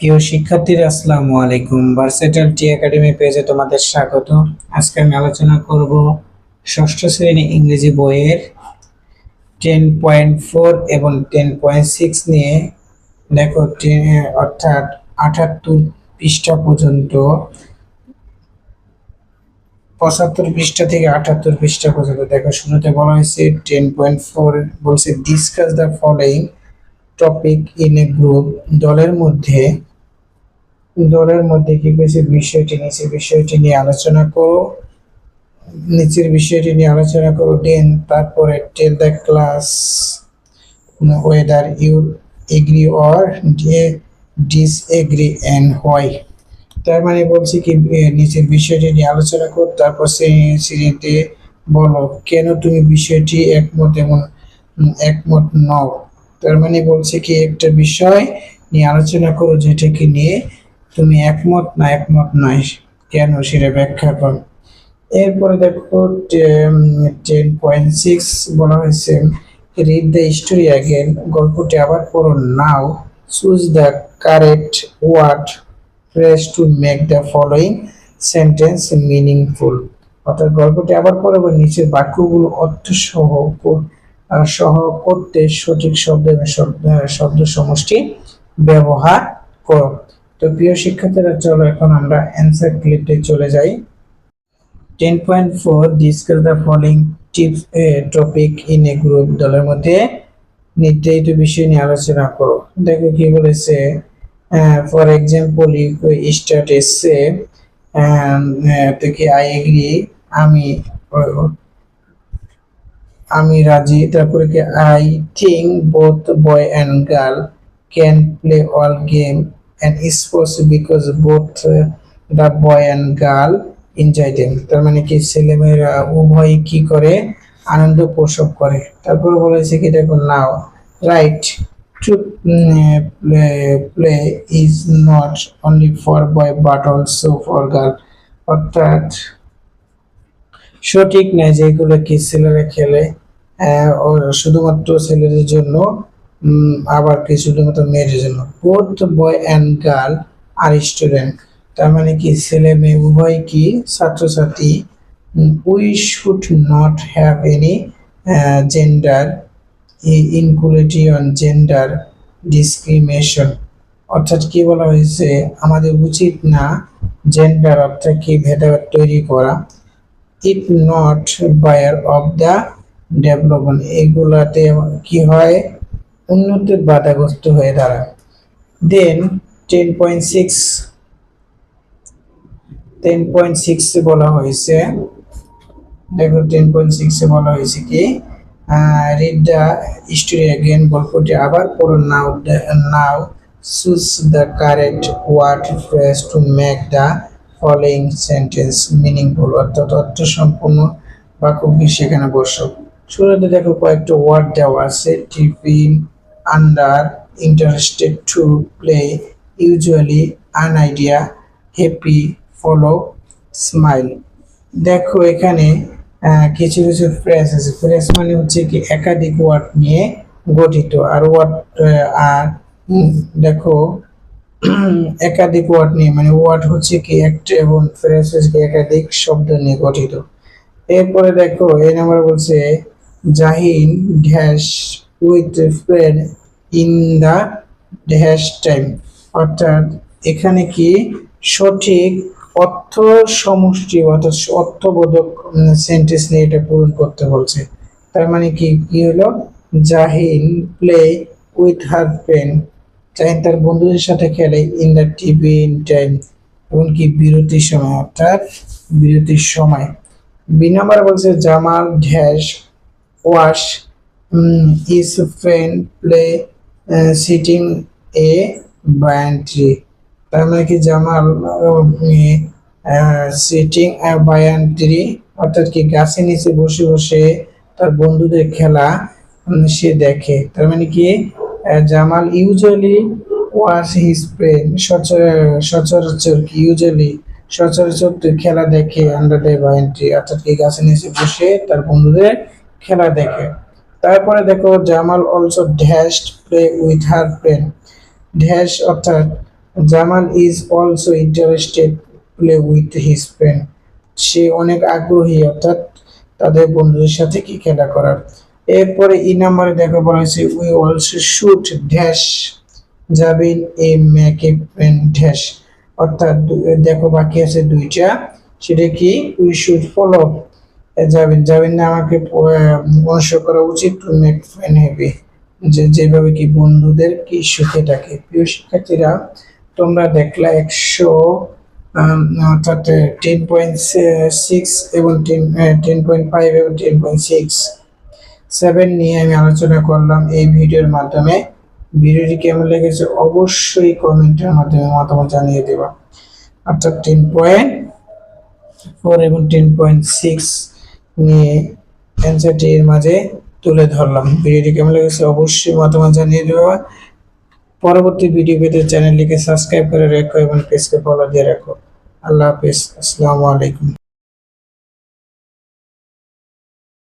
প্রিয় শিক্ষার্থীরা, আসসালামু আলাইকুম। ভার্সেটাল টি একাডেমি পেজে তোমাদের স্বাগত। আজকে আমি আলোচনা করব ষষ্ঠ শ্রেণি ইংরেজি বইয়ের টেন পয়েন্ট ফোর এবং টেন পয়েন্ট সিক্স নিয়ে। দেখো অর্থাৎ আটাত্তর পৃষ্ঠা পর্যন্ত, পঁচাত্তর পৃষ্ঠা থেকে আটাত্তর পৃষ্ঠা পর্যন্ত। দেখো, শুরুতে বলা হয়েছে টেন পয়েন্ট ফোর বলছে discuss the following topic in a group দলের মধ্যে দলের মধ্যে কি করেছে বিষয়টি নিচে বিষয়টি নিয়ে আলোচনা করো। নিচের বিষয়টি নিয়ে আলোচনা করো। দেন তারপরে tell the class whether you agree or disagree and why তার মানে বলছি কি নিচের বিষয়টি নিয়ে আলোচনা করো তারপর শ্রেণীতে বলো কেন তুমি বিষয়টি একমত উম, একমত নও? তার মানে বলছে কি একটা বিষয় নিয়ে আলোচনা করো যেটাকে নিয়ে তুমি একমত না একমত নয়, কেন সেটা ব্যাখ্যা করো। এরপরে দেখো টেন পয়েন্ট সিক্স বলা হয়েছে রিড দ্য স্টোরি অ্যাগেন গল্পটি আবার পড়ো। Now choose the correct word phrase to make the following sentence meaningful অর্থাৎ গল্পটি আবার পড়ো এবং নিচের বাক্যগুলো অর্থ সহ সহ করতে সঠিক শব্দ এবং শব্দ শব্দ সমষ্টি ব্যবহার করো। তো প্রিয় শিক্ষার্থীরা, চলো এখন আমরা অ্যান্সার ক্লিপে চলে যাই। Ten point four discuss the following tips topic in a group দলের মধ্যে নির্ধারিত বিষয় নিয়ে আলোচনা করো। দেখো কি বলেছে ফর এক্সাম্পল ইউ স্টার্ট এসে থেকে আই এগ্রি আমি আমি রাজি, তারপরে কি I think both boy and girl can play all game and sports because both the boy and girl enjoy them তার মানে কি ছেলেমেয়েরা উভয় কি করে? আনন্দ প্রসব করে। তারপরে বলেছে কি, দেখো now right to play play is not only for boy but also for girl অর্থাৎ, সঠিক নয় যেগুলো কি ছেলেরা খেলে শুধুমাত্র ছেলেদের জন্য আবার কি শুধুমাত্র মেয়েদের জন্য বোথ বয় অ্যান্ড গার্ল আর স্টুডেন্ট তার মানে কি, ছেলে মেয়ে, উভয় কি ছাত্রছাত্রী? We should not have any gender inequality on gender discrimination অর্থাৎ কি বলা হয়েছে, আমাদের উচিত না জেন্ডার অর্থাৎ কি ভেদাভেদ তৈরি করা। It not barrier of the development এগুলাতে কি হয় উন্নতির বাধাগ্রস্ত হয়ে দাঁড়ায়। Then ten point six ten point সিক্সে বলা হয়েছে, দেখো টেন পয়েন্ট সিক্সে বলা হয়েছে কি রিড দ্য স্টোরি অ্যাগেন গল্পটি আবার পড়ুন। Now now choose the correct word phrase to make the following sentence meaningful অর্থাৎ অর্থ সম্পূর্ণ বাক্যটি সেখানে বসো শুরুতে দেখো কয়েকটা ওয়ার্ড দেওয়া আছে tiffin under interested to play usually an idea happy follow smile দেখো এখানে কিছু কিছু ফ্রেজ আছে। ফ্রেজ মানে হচ্ছে কি একাধিক ওয়ার্ড নিয়ে গঠিত। আর ওয়ার্ড আর দেখো, একাধিক ওয়ার্ড নিয়ে মানে ওয়ার্ড হচ্ছে কি একটা এবং ফ্রেজ হচ্ছে কি একাধিক শব্দ নিয়ে গঠিত। এরপরে দেখো, এই নাম্বার বলছে, Zahin dash with friend in the dash time অর্থাৎ এখানে কি? সঠিক অর্থ সমষ্টি অর্থাৎ অর্থবোধক সেন্টেন্স নিয়ে এটা পূরণ করতে বলছে। তার মানে কি? কি হলো? Jahin play with her pen Jahin তার বন্ধুদের সাথে খেলে in the TV in time এমনকি বিরতির সময়, অর্থাৎ বিরতির সময়। বি নাম্বার বলছে, Jamal dash watch his friend play sitting a banyan tree তার মানে কি জামাল সিটিং বায়ান্ট্রি অর্থাৎ কি গাছের নিচে বসে বসে তার বন্ধুদের খেলা সে দেখে। তার মানে কি Jamal usually watch his friend সচরাচর কি ইউজুয়ালি সচরাচর খেলা দেখে আন্ডার দ্য বায়ান্ট্রি অর্থাৎ কি গাছের নিচে বসে তার বন্ধুদের খেলা দেখে। তারপরে দেখো Jamal also dashed play with her friend dash অর্থাৎ Jamal is also interested play with his friend সে অনেক আগ্রহী, অর্থাৎ তাদের বন্ধুদের সাথে কি খেলা করার। এরপরে ই নাম্বারে দেখো বলা হয়েছে we also shoot dash Zahin a ম্যাকে dash অর্থাৎ দেখো বাকি আছে দুইটা। সেটা কি? উই শুড ফলো যাবেন যাবেন না আমাকে অনুসরণ করা উচিত টু মেক ফ্রেন্ড হ্যাপি যে, যেভাবে কি বন্ধুদের, কি সুখে থাকে। প্রিয় শিক্ষার্থীরা, তোমরা দেখলা একশো অর্থাৎ টেন পয়েন্ট সিক্স এবং টেন টেন পয়েন্ট ফাইভ এবং টেন পয়েন্ট সিক্স সেভেন নিয়ে আমি আলোচনা করলাম এই ভিডিওর মাধ্যমে। ভিডিওটি কেমন লেগেছে অবশ্যই কমেন্টের মাধ্যমে মতামত জানিয়ে দেবা। অর্থাৎ টেন পয়েন্ট ফোর এবং টেন পয়েন্ট সিক্স নিয়ে অ্যান্সারটি এর মাঝে তুলে ধরলাম। ভিডিওটি কেমন লেগেছে অবশ্যই মতামত জানিয়ে দেওয়া পরবর্তী ভিডিও পেতে চ্যানেলটিকে সাবস্ক্রাইব করে রাখো এবং পেজকে ফলো দিয়ে রাখো। আল্লাহ হাফিজ। আসসালামু আলাইকুম।